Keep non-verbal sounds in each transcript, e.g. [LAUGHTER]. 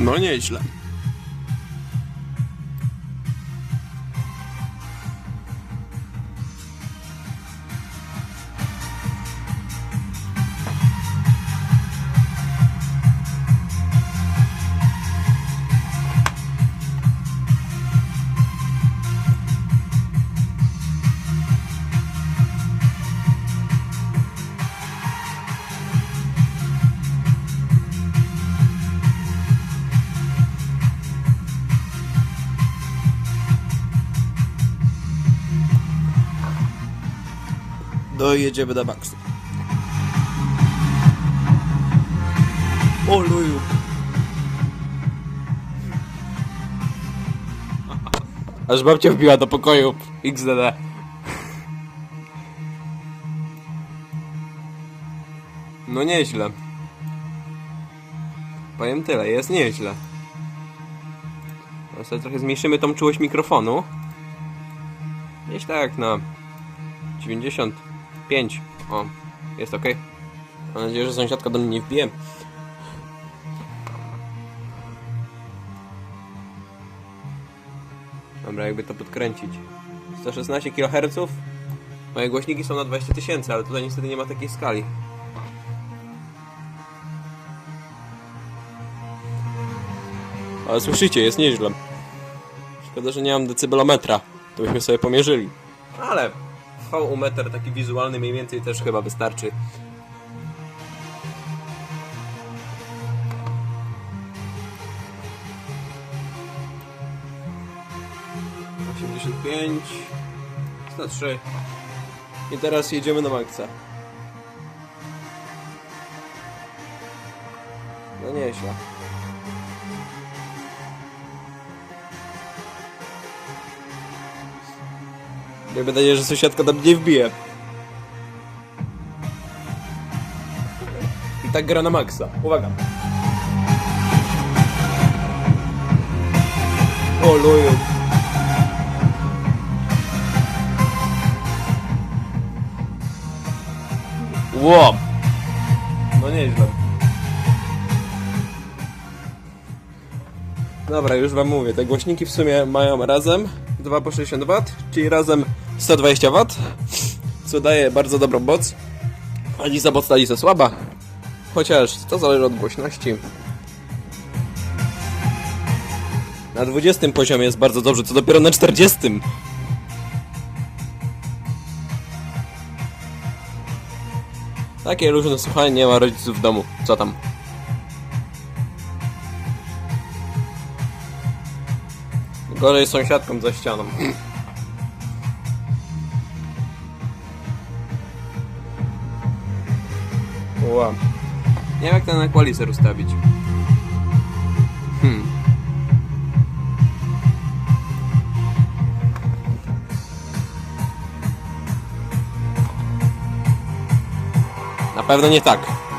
No nieźle. Dojedziemy do maksu. O luju. [LAUGHS] Aż babcia wbiła do pokoju XDD. No nieźle. Powiem tyle, jest nieźle. No sobie trochę zmniejszymy tą czułość mikrofonu. Gdzieś tak na 95. O, jest ok. Mam nadzieję, że sąsiadka do mnie nie wbije. Dobra, jakby to podkręcić. 116 kHz. Moje głośniki są na 20 tysięcy, ale tutaj niestety nie ma takiej skali. Ale słyszycie, jest nieźle. Szkoda, że nie mam decybelometra. To byśmy sobie pomierzyli. Ale VU meter taki wizualny mniej więcej też chyba wystarczy. Osiemdziesiąt pięć, sto trzy. I teraz jedziemy na maksa. No nieźle. Miejmy nadzieję, że sąsiadka tam nie wbije. I tak gra na maksa. Uwaga. O luju. Ło. No nieźle. Dobra, już wam mówię, te głośniki w sumie mają razem 2 po 60 W, czyli razem 120 W, co daje bardzo dobrą moc. Aliza mocna, Aliza słaba, chociaż to zależy od głośności. Na 20 poziomie jest bardzo dobrze, co dopiero na 40. Takie luźne słuchanie, nie ma rodziców w domu. Co tam? Gorzej sąsiadką za ścianą. Ła. Nie wiem jak ten equalizer ustawić. Hmm. Na pewno nie tak.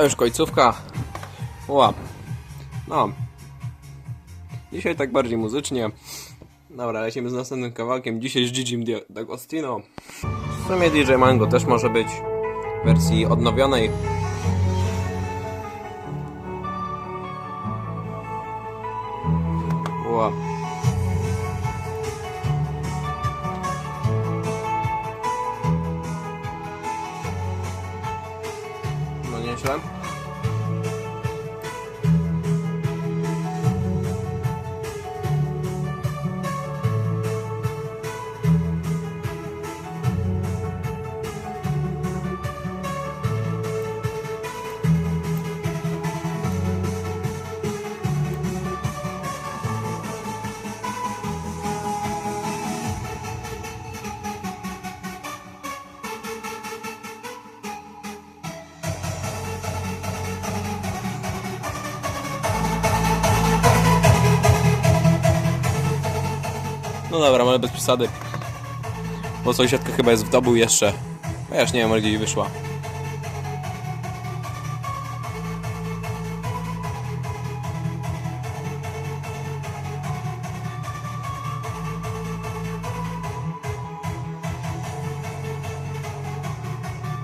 To już końcówka. Ła. No. Dzisiaj tak bardziej muzycznie. Dobra, lecimy z następnym kawałkiem. Dzisiaj z Gigi D'Agostino. W sumie DJ Mango też może być w wersji odnowionej. Ła. No dobra, ale bez przesady. Bo sąsiadka chyba jest w domu jeszcze. A ja już nie wiem, gdzie wyszła.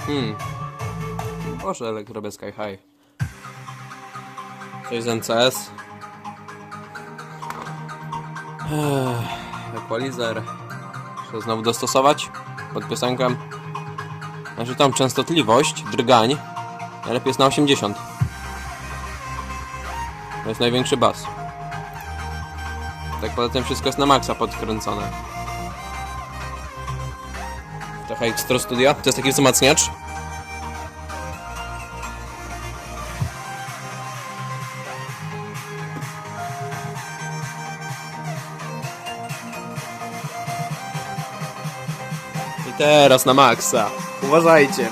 Hmm. Boże, ale robię Sky High. Coś z NCS. Ech, Equalizer. Muszę znowu dostosować pod piosenkę. Znaczy tam częstotliwość, drgań. Najlepiej jest na 80. To jest największy bas. Tak poza tym wszystko jest na maksa podkręcone. Trochę Extra Studio. To jest taki wzmacniacz. Teraz na maksa. Uważajcie.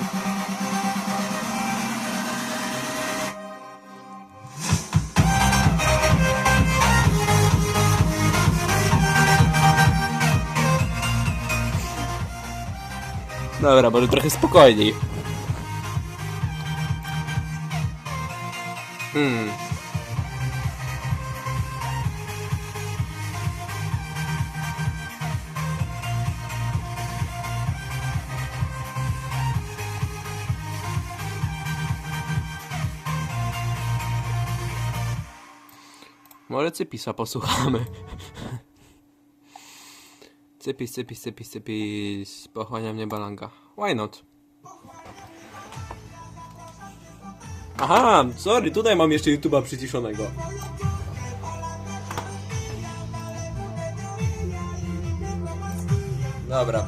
Dobra, może trochę spokojniej. Hmm. Może Cypisa posłuchamy. [LAUGHS] Cypis, cypis, cypis, cypis. Pochłania mnie balanka. Why not? Aha, sorry, tutaj mam jeszcze YouTube'a przyciszonego. Dobra.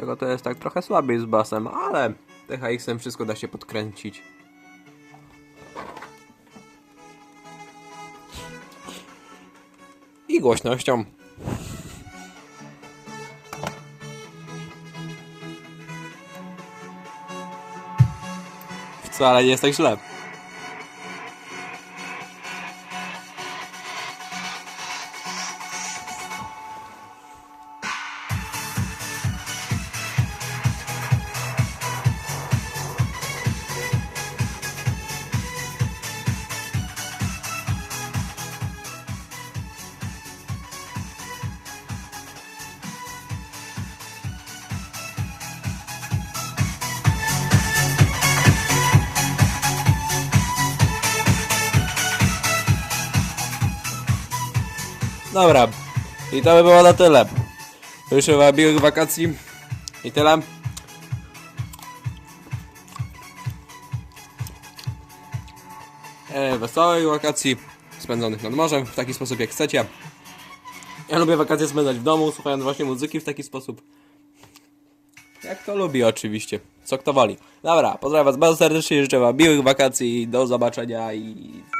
Tego to jest tak trochę słabiej z basem, ale THX-em wszystko da się podkręcić. I głośnością. Wcale nie jest tak źle. Dobra. I to by było na tyle. Życzę miłych wakacji. I tyle. E, wesołych wakacji spędzonych nad morzem w taki sposób jak chcecie. Ja lubię wakacje spędzać w domu, słuchając właśnie muzyki w taki sposób. Jak to lubi oczywiście. Co kto woli. Dobra, pozdrawiam was bardzo serdecznie, życzę wam miłych wakacji, do zobaczenia i